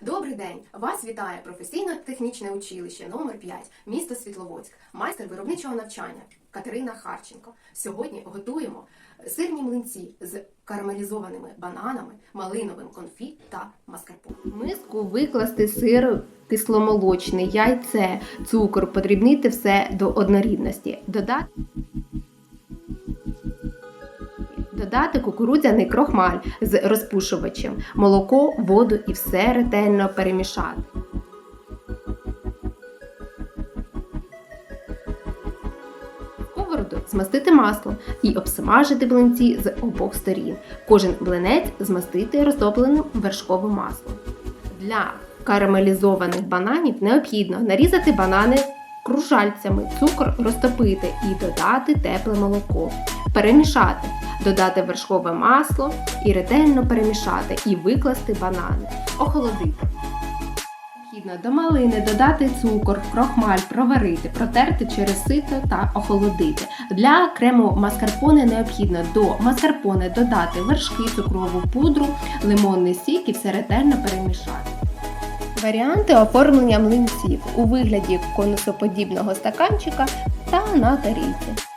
Добрий день! Вас вітає професійно-технічне училище номер 5 місто Світловодськ, майстер виробничого навчання Катерина Харченко. Сьогодні готуємо сирні млинці з карамелізованими бананами, малиновим конфі та маскарпоне. Миску викласти сир кисломолочний, яйце, цукор, подрібнити все до однорідності. Додати Додати кукурудзяний крохмаль з розпушувачем, молоко, воду і все ретельно перемішати. Сковороду змастити маслом і обсмажити блинці з обох сторін. Кожен блинець змастити розтопленим вершковим маслом. Для карамелізованих бананів необхідно нарізати банани кружальцями, цукор розтопити і додати тепле молоко. Перемішати, додати вершкове масло і ретельно перемішати і викласти банани. Охолодити. Необхідно до малини додати цукор, крохмаль, проварити, протерти через сито та охолодити. Для крему маскарпоне необхідно до маскарпоне додати вершки, цукрову пудру, лимонний сік і все ретельно перемішати. Варіанти оформлення млинців у вигляді конусоподібного стаканчика та на тарілці.